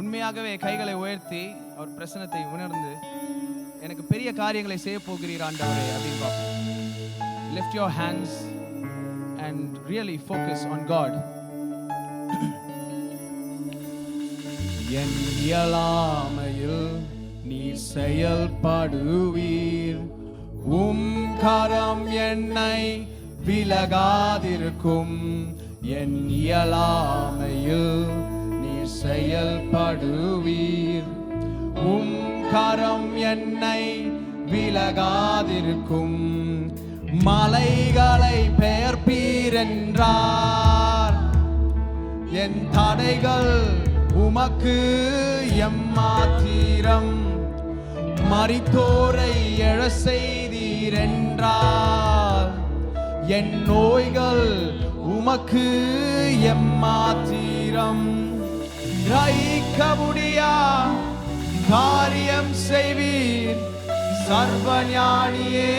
உண்மையாகவே கைகளை உயர்த்தி அவர் பிரசனத்தை உணர்ந்து எனக்கு பெரிய காரியங்களை செய்ய போகிறீர் ஆண்டவரே அப்படின்னு பார்ப்போம். Lift your hands and really focus on God என் இயலாமையில் நீ செயல்படுவீர். உம் கரம் என்னை விலகாதிருக்கும். என் இயலாமையில் செயல்படுவீர். உம் கரம் என்னை விலகாதிருக்கும். மலைகளை பெயர்ப்பீர் என்றார் என் தடைகள் உமக்கு எம்மாத்திரம். மறித்தோரை எழ செய்தீர் என்றால் என் நோய்கள் உமக்கு எம்மாத்திரம். கிரகிக்க முடியா காரியம் செய்வீர். சர்வஞானியே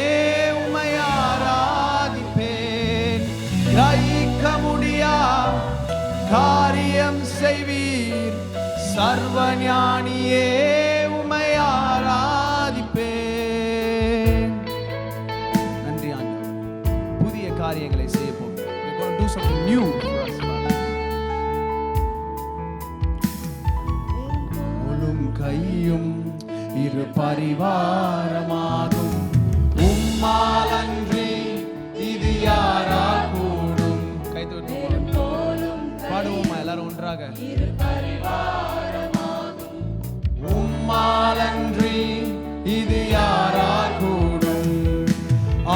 உமை ஆராதிப்பேன். கிரகிக்க முடியா காரியம் செய்வீர். சர்வஞானியே உமை ஆராதிப்பேன். நன்றி ஆண்டு புதிய காரியங்களை செய்ய போகிறோம். நியூ இரு பரிவாரமாகும். உம்மாலன்றி இது யாரா கூடும்? கைத்தொட்டு பாடுவோமா எல்லாரும் ஒன்றாக. உம்மாலன்றி இது யாரா கூடும்?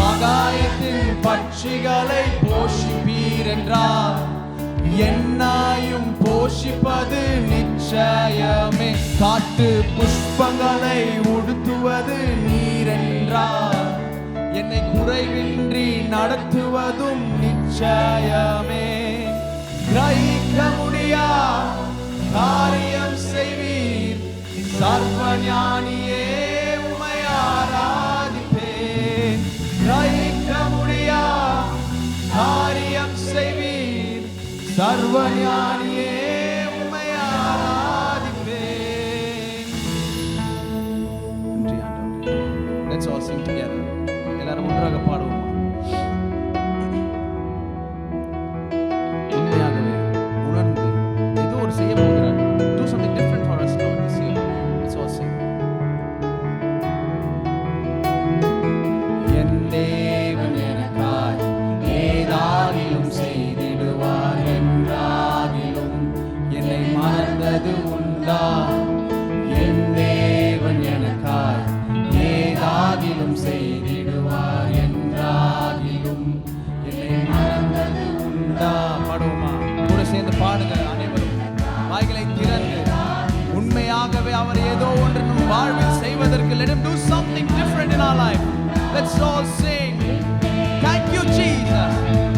ஆகாயத்தின் பட்சிகளை போஷிப்பீர் என்றார் என்னாயும் போஷிப்பது நிச்சயமே காட்டு புஷ்பங்களை உடுத்துவது நீரென்றார் என்னை குறைவின்றி நடத்துவதும் நிச்சயமே. கிரகிக்க முடியா? காரியம் செய்வீர். சர்வஞானியே உமை ஆராதிப்பேன் கிரகிக்க முடியா? காரியம் செய்வீர். சர்வ ஞானியே ஏதாகிலும் செய்திடுவார் என்றாகிலும் என்னை மறந்தது உண்டா? பாடுவோமா? கூட சேர்ந்து பாடுங்க அனைவரும். வாய்களை திறந்து. உண்மையாகவே அவர் ஏதோ ஒன்று நம் வாழ்வில் செய்வதற்கு let him do something different in our life. Let's all sing. Thank you jesus.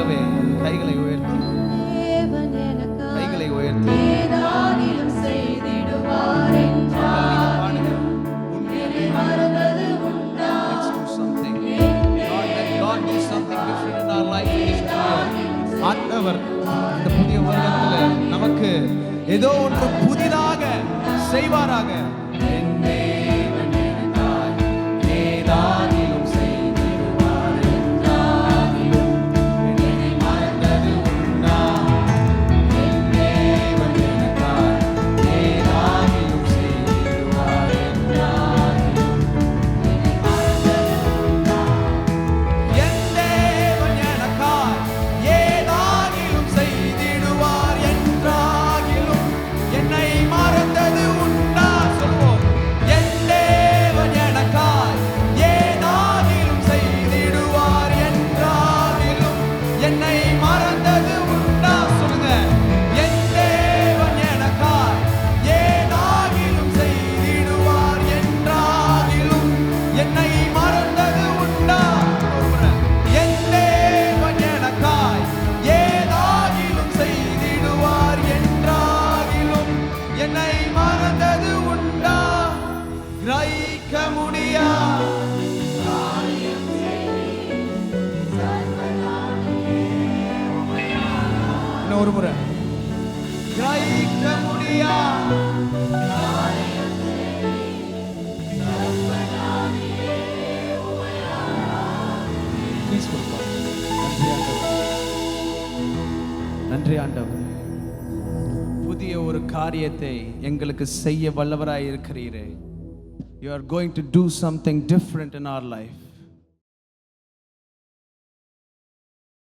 In கைகளை உயர்த்தி. கைகளை உயர்த்தி. ஆண்டவர் இந்த புதிய வருடத்தில் நமக்கு ஏதோ ஒன்று புதிதாக செய்வாராக. ஒரு முறை முடியா. நன்றி ஆண்டவர். புதிய ஒரு காரியத்தை எங்களுக்கு செய்ய வல்லவராய் இருக்கிறீரே you are going to do something different in our life